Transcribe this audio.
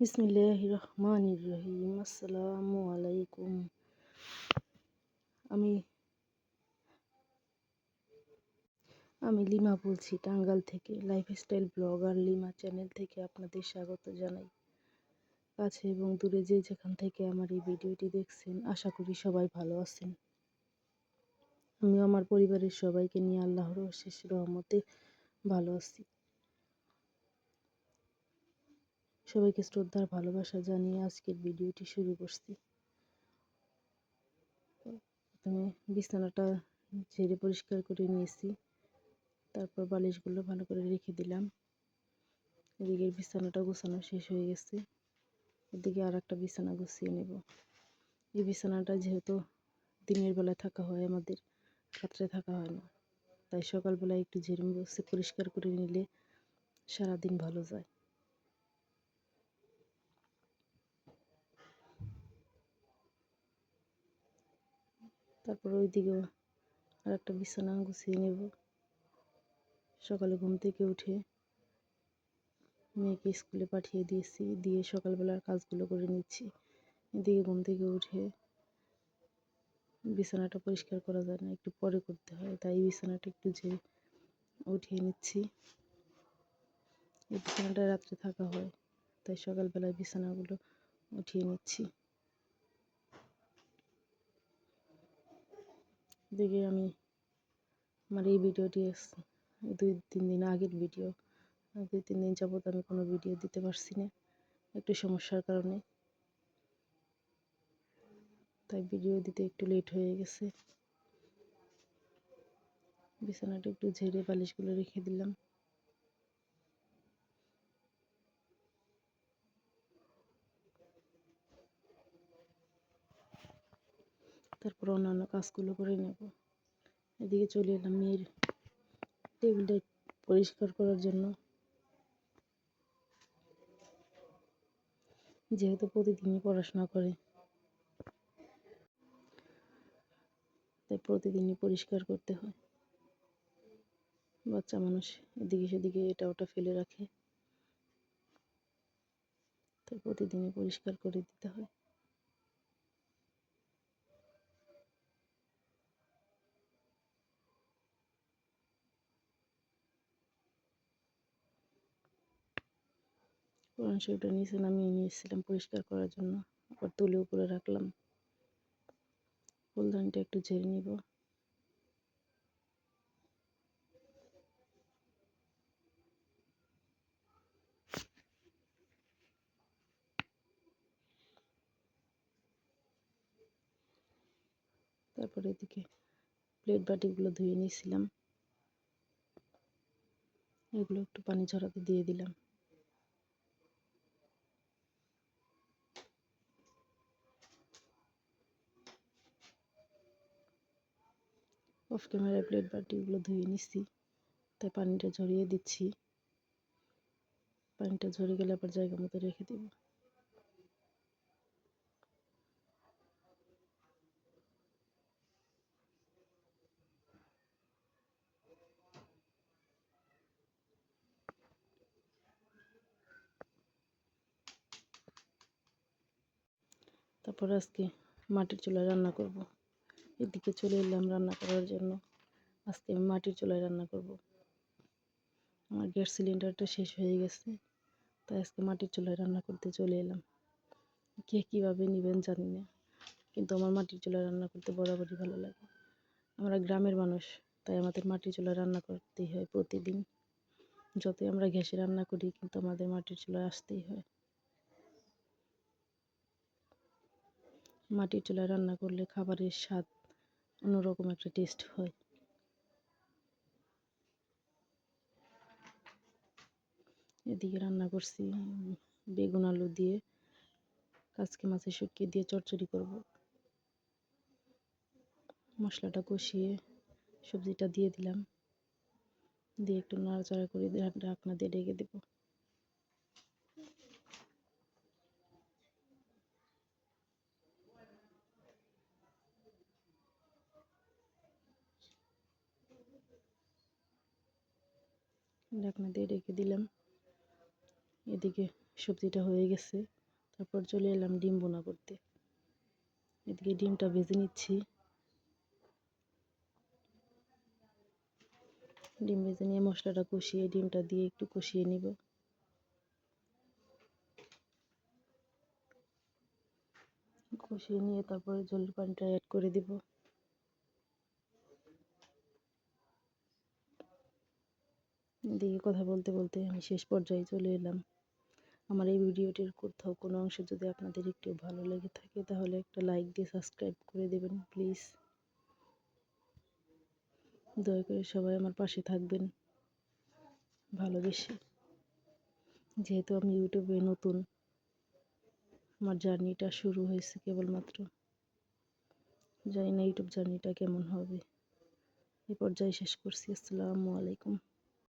বিসমিল্লাহ রহমান রহিম আসসালামু আলাইকুম আমি আমি লিমা বলছি টাঙ্গাল থেকে লাইফস্টাইল ব্লগার লিমা চ্যানেল থেকে আপনাদের স্বাগত জানাই। কাছে এবং দূরে যে যেখান থেকে আমার এই ভিডিওটি দেখছেন, আশা করি সবাই ভালো আছেন। আমি আমার পরিবারের সবাইকে নিয়ে আল্লাহর শেষ রহমতে ভালো আছি। সবাইকে শ্রদ্ধার ভালোবাসা জানিয়ে আজকের ভিডিওটি শুরু করছি। প্রথমে বিছানাটা ঝেড়ে পরিষ্কার করে নিয়েছি। তারপর বালিশগুলো ভালো করে রেখে দিলাম। এদিকে বিছানাটা গোছানো শেষ হয়ে গেছে। এদিকে আর একটা বিছানা গুছিয়ে নেব। এই বিছানাটা যেহেতু দিনের বেলায় থাকা হয়, আমাদের রাত্রে থাকা হয় না। তাই সকালবেলায় একটু ঝেড়ে বসে পরিষ্কার করে নিলে সারাদিন ভালো যায়। তারপর ওই দিকেও আর একটা বিছানা গুছিয়ে নেব। সকালে ঘুম থেকে উঠে মেয়েকে স্কুলে পাঠিয়ে দিয়েছি, দিয়ে সকালবেলার কাজগুলো করে নিচ্ছি। এদিকে ঘুম থেকে উঠে বিছানাটা পরিষ্কার করা যায় না, একটু পরে করতে হয়, তাই বিছানাটা একটু যে উঠিয়ে নিচ্ছি। এই বিছানাটা রাত্রে থাকা হয়, তাই সকালবেলায় বিছানাগুলো উঠিয়ে নিচ্ছি। দেখে আমি আমার এই ভিডিওটি দুই তিন দিন আগের ভিডিও। দুই তিন দিন যাবত আমি কোনো ভিডিও দিতে পারছি না একটু সমস্যার কারণে। তাই ভিডিও দিতে একটু লেট হয়ে গেছে। বিছানাটা একটু ঝেড়ে বালিশগুলো রেখে দিলাম। তারপর অন্যান্য কাজগুলো করে নেব। এদিকে চলে এলাম মেয়ের টেবিলটা পরিষ্কার করার জন্য। যেহেতু প্রতিদিনই পড়াশোনা করে। তাই প্রতিদিনই পরিষ্কার করতে হয়। বাচ্চা মানুষ এদিকে সেদিকে এটা ওটা ফেলে রাখে। তাই প্রতিদিনই পরিষ্কার করে দিতে হয়। শরীফটা নিচে নামিয়ে নিয়েছিলাম পরিষ্কার করার জন্য। আবার তুলে উপরে রাখলাম। ফুলদানিটা একটু ঝেড়ে নিব। তারপরে এদিকে প্লেট বাটিগুলো ধুয়ে নিয়েছিলাম এগুলো একটু পানি ঝরাতে দিয়ে দিলাম। অফ ক্যামেরায় প্লেট বাটিগুলো ধুয়ে নিচ্ছি তাই পানিটা ঝরিয়ে দিচ্ছি। পানিটা ঝরে গেলে আবার জায়গা মতো রেখে দেব। তারপর আজকে মাটির চুলায় রান্না করব। এদিকে চলে এলাম রান্না করার জন্য। আজকে আমি মাটির চুলায় রান্না করব। আমার গ্যাস সিলিন্ডারটা শেষ হয়ে গেছে, তাই আজকে মাটির চুলায় রান্না করতে চলে এলাম। কে কীভাবে নেবেন জানি না, কিন্তু আমার মাটির চুলায় রান্না করতে বরাবরই ভালো লাগে। আমরা গ্রামের মানুষ, তাই আমাদের মাটির চুলায় রান্না করতেই হয় প্রতিদিন। যতই আমরা গ্যাসে রান্না করি, কিন্তু আমাদের মাটির চুলায় আসতেই হয়। মাটির চুলায় রান্না করলে খাবারের স্বাদ অন্যরকম একটা টেস্ট হয়। এদিকে রান্না করছি, বেগুন আলু দিয়ে কাজকে মাছের শুকিয়ে দিয়ে চচ্চড়ি করব। মশলাটা কষিয়ে সবজিটা দিয়ে দিলাম। দিয়ে একটু নাড়াচাড়া করে ঢাকনা দিয়ে ডেকে দেবো। ঢাকনা দিয়ে রেখে দিলাম। এদিকে সবজিটা হয়ে গেছে। তারপর চলে এলাম ডিম বোনা করতে। এদিকে ডিমটা ভেজে নিচ্ছি। ডিম ভেজে নিয়ে মশলাটা কষিয়ে, ডিমটা দিয়ে একটু কষিয়ে নিব। কষিয়ে নিয়ে তারপরে জলের পানিটা অ্যাড করে দিব। এদিকে কথা বলতে বলতে আমি শেষ পর্যায়ে চলে এলাম। আমার এই ভিডিওটির কোথাও কোনো অংশ যদি আপনাদের একটু ভালো লেগে থাকে, তাহলে একটা লাইক দিয়ে সাবস্ক্রাইব করে দেবেন প্লিজ দয়া করে সবাই আমার পাশে থাকবেন। ভালোবেসে যেহেতু আমি ইউটিউবে নতুন, আমার জার্নিটা শুরু হয়েছে কেবলমাত্র। জানি না ইউটিউব জার্নিটা কেমন হবে। এ পর্যায়ে শেষ করছি। আসসালামু আলাইকুম।